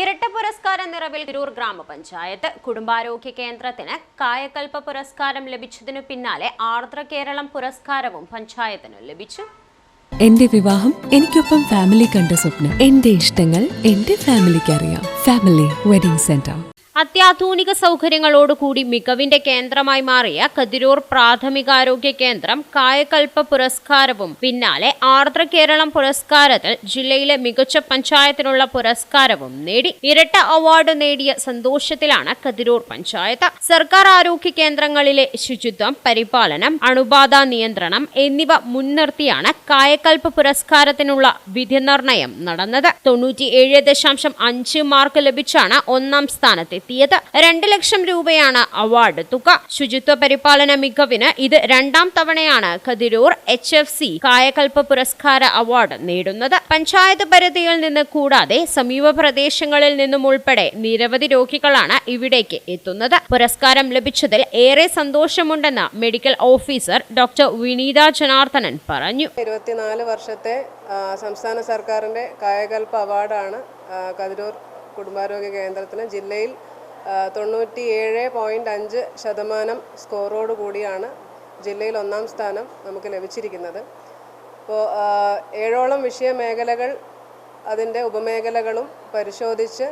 ഇരട്ട പുരസ്കാര നിറവിൽ തിരൂർ ഗ്രാമപഞ്ചായത്ത് കുടുംബാരോഗ്യ കേന്ദ്രത്തിന് കായകൽപ്പ പുരസ്കാരം ലഭിച്ചതിനു പിന്നാലെ ആർദ്ര കേരളം പുരസ്കാരവും പഞ്ചായത്തിന് ലഭിച്ചു. എന്റെ വിവാഹം എനിക്കൊപ്പം ഫാമിലി കണ്ട സ്വപ്നം. എന്റെ ഇഷ്ടങ്ങൾ എന്റെ ഫാമിലിക്ക് അറിയാം. ഫാമിലി വെഡിംഗ് സെന്റർ അത്യാധുനിക സൗകര്യങ്ങളോടുകൂടി മികവിന്റെ കേന്ദ്രമായി മാറിയ കതിരൂർ പ്രാഥമികാരോഗ്യ കേന്ദ്രം കായകൽപ്പ പുരസ്കാരവും പിന്നാലെ ആർദ്ര കേരളം പുരസ്കാരത്തിൽ ജില്ലയിലെ മികച്ച പഞ്ചായത്തിനുള്ള പുരസ്കാരവും നേടി ഇരട്ട അവാർഡ് നേടിയ സന്തോഷത്തിലാണ് കതിരൂർ പഞ്ചായത്ത്. സർക്കാർ ആരോഗ്യ കേന്ദ്രങ്ങളിലെ ശുചിത്വം പരിപാലനം അണുബാധ നിയന്ത്രണം എന്നിവ മുൻനിർത്തിയാണ് കായകൽപ്പ പുരസ്കാരത്തിനുള്ള വിധി നിർണയം നടന്നത്. തൊണ്ണൂറ്റിയേഴ് ദശാംശം അഞ്ച് മാർക്ക് ലഭിച്ചാണ് ഒന്നാം സ്ഥാനത്തെത്തിയത് രണ്ട് ലക്ഷം രൂപയാണ് അവാർഡ് തുക. ശുചിത്വ പരിപാലന മികവിന് ഇത് രണ്ടാം തവണയാണ് Kathiroor H F C Kayakalpa പുരസ്കാര അവാർഡ് നേടുന്നത്. പഞ്ചായത്ത് പരിധിയിൽ നിന്ന് കൂടാതെ സമീപ പ്രദേശങ്ങളിൽ നിന്നും ഉൾപ്പെടെ നിരവധി രോഗികളാണ് ഇവിടേക്ക് എത്തുന്നത്. പുരസ്കാരം ലഭിച്ചതിൽ ഏറെ സന്തോഷമുണ്ടെന്ന് medical officer doctor Vineetha Janardhanan പറഞ്ഞു. ഇരുപത്തിനാല് വർഷത്തെ സംസ്ഥാന സർക്കാരിന്റെ കായകൽപ്പ അവാർഡാണ് കതിരൂർ കുടുംബാരോഗ്യ കേന്ദ്രത്തിന് ജില്ലയിൽ തൊണ്ണൂറ്റി ഏഴ് പോയിന്റ് അഞ്ച് ശതമാനം സ്കോറോട് കൂടിയാണ് ജില്ലയിൽ ഒന്നാം സ്ഥാനം നമുക്ക് ലഭിച്ചിരിക്കുന്നത്. അപ്പോൾ ഏഴോളം വിഷയമേഖലകൾ അതിന്റെ ഉപമേഖലകളും പരിശോധിച്ച്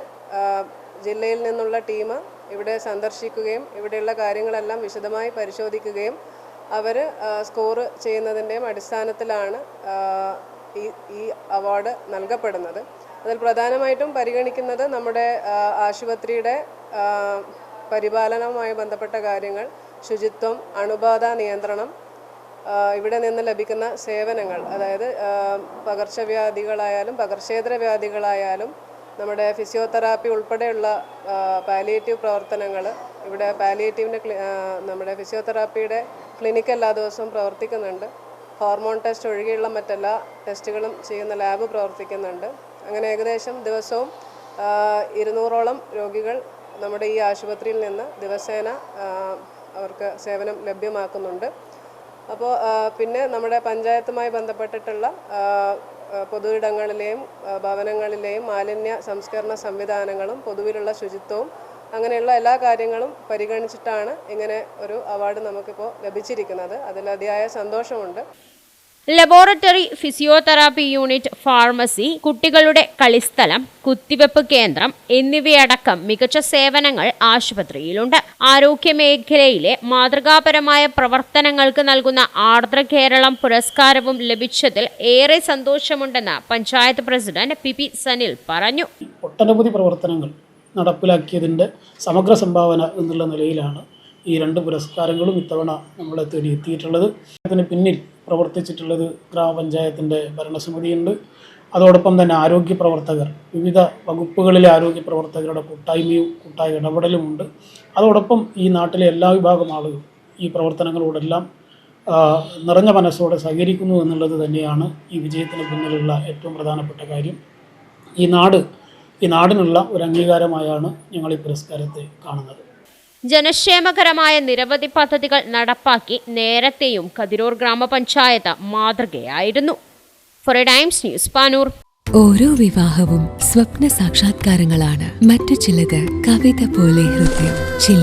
ജില്ലയിൽ നിന്നുള്ള ടീം ഇവിടെ സന്ദർശിക്കുകയും ഇവിടെയുള്ള കാര്യങ്ങളെല്ലാം വിശദമായി പരിശോധിക്കുകയും അവർ സ്കോർ ചെയ്യുന്നതിന്റെയും അടിസ്ഥാനത്തിലാണ് ഈ ഈ അവാർഡ് നൽകപ്പെടുന്നത്. അതിൽ പ്രധാനമായിട്ടും പരിഗണിക്കുന്നത് നമ്മുടെ ആശുപത്രിയുടെ പരിപാലനവുമായി ബന്ധപ്പെട്ട കാര്യങ്ങൾ ശുചിത്വം അണുബാധ നിയന്ത്രണം ഇവിടെ നിന്ന് ലഭിക്കുന്ന സേവനങ്ങൾ അതായത് പകർച്ചവ്യാധികളായാലും പകർച്ചേതര വ്യാധികളായാലും നമ്മുടെ ഫിസിയോതെറാപ്പി ഉൾപ്പെടെയുള്ള പാലിയേറ്റീവ് പ്രവർത്തനങ്ങൾ ഇവിടെ പാലിയേറ്റീവിന്റെ നമ്മുടെ ഫിസിയോതെറാപ്പിയുടെ ക്ലിനിക്ക് എല്ലാ ദിവസവും പ്രവർത്തിക്കുന്നുണ്ട്. ഹോർമോൺ ടെസ്റ്റ് ഒഴികെയുള്ള മറ്റെല്ലാ ടെസ്റ്റുകളും ചെയ്യുന്ന ലാബ് പ്രവർത്തിക്കുന്നുണ്ട്. അങ്ങനെ ഏകദേശം ദിവസവും ഇരുന്നൂറോളം രോഗികൾ നമ്മുടെ ഈ ആശുപത്രിയിൽ നിന്ന് ദിവസേന അവർക്ക് സേവനം ലഭ്യമാക്കുന്നുണ്ട്. അപ്പോൾ പിന്നെ നമ്മുടെ പഞ്ചായത്തുമായി ബന്ധപ്പെട്ടിട്ടുള്ള പൊതുയിടങ്ങളിലെയും ഭവനങ്ങളിലെയും മാലിന്യ സംസ്കരണ സംവിധാനങ്ങളും പൊതുവിലുള്ള ശുചിത്വവും അങ്ങനെയുള്ള എല്ലാ കാര്യങ്ങളും പരിഗണിച്ചിട്ടാണ് ഇങ്ങനെ ഒരു അവാർഡ് നമുക്കിപ്പോൾ ലഭിച്ചിരിക്കുന്നത്. അതിൽ അതിയായ സന്തോഷമുണ്ട്. ലബോറട്ടറി ഫിസിയോതെറാപ്പി യൂണിറ്റ് ഫാർമസി കുട്ടികളുടെ കളിസ്ഥലം കുത്തിവെപ്പ് കേന്ദ്രം എന്നിവയടക്കം മികച്ച സേവനങ്ങൾ ആശുപത്രിയിലുണ്ട്. ആരോഗ്യമേഖലയിലെ മാതൃകാപരമായ പ്രവർത്തനങ്ങൾക്ക് നൽകുന്ന ആർദ്ര കേരളം പുരസ്കാരവും ലഭിച്ചതിൽ ഏറെ സന്തോഷമുണ്ടെന്ന് panchayat president P P Sanil പറഞ്ഞു. ഒട്ടനവധി പ്രവർത്തനങ്ങൾ നടപ്പിലാക്കിയതിന്റെ സമഗ്ര സംഭാവന എന്നുള്ള നിലയിലാണ് ഈ രണ്ട് പുരസ്കാരങ്ങളും ഇത്തവണ നമ്മളെ തേടി എത്തിയിട്ടുള്ളത് അതിന് പിന്നിൽ പ്രവർത്തിച്ചിട്ടുള്ളത് ഗ്രാമപഞ്ചായത്തിന്റെ ഭരണസമിതിയുണ്ട്. അതോടൊപ്പം തന്നെ ആരോഗ്യ പ്രവർത്തകർ വിവിധ വകുപ്പുകളിലെ ആരോഗ്യ പ്രവർത്തകരുടെ കൂട്ടായ്മയും കൂട്ടായ ഇടപെടലുമുണ്ട് അതോടൊപ്പം ഈ നാട്ടിലെ എല്ലാ വിഭാഗം ആളുകളും ഈ പ്രവർത്തനങ്ങളോടെല്ലാം നിറഞ്ഞ മനസ്സോടെ സഹകരിക്കുന്നു എന്നുള്ളത് തന്നെയാണ് ഈ വിജയത്തിന് പിന്നിലുള്ള ഏറ്റവും പ്രധാനപ്പെട്ട കാര്യം. ഈ നാട് ഈ നാടിനുള്ള ഒരു അംഗീകാരമായാണ് ഞങ്ങൾ ഈ പുരസ്കാരത്തെ കാണുന്നത്. ജനക്ഷേമകരമായ നിരവധി പദ്ധതികൾ നടപ്പാക്കി നേരത്തെയും കതിരൂർ ഗ്രാമപഞ്ചായത്ത് മാതൃകയായിരുന്നു. ഫോർ ടൈംസ് ന്യൂസ് പാനൂർ ഓരോ വിവാഹവും സ്വപ്ന സാക്ഷാത്കാരങ്ങളാണ്. മറ്റു ചിലത് കവിത പോലെ ഹൃദയം ചില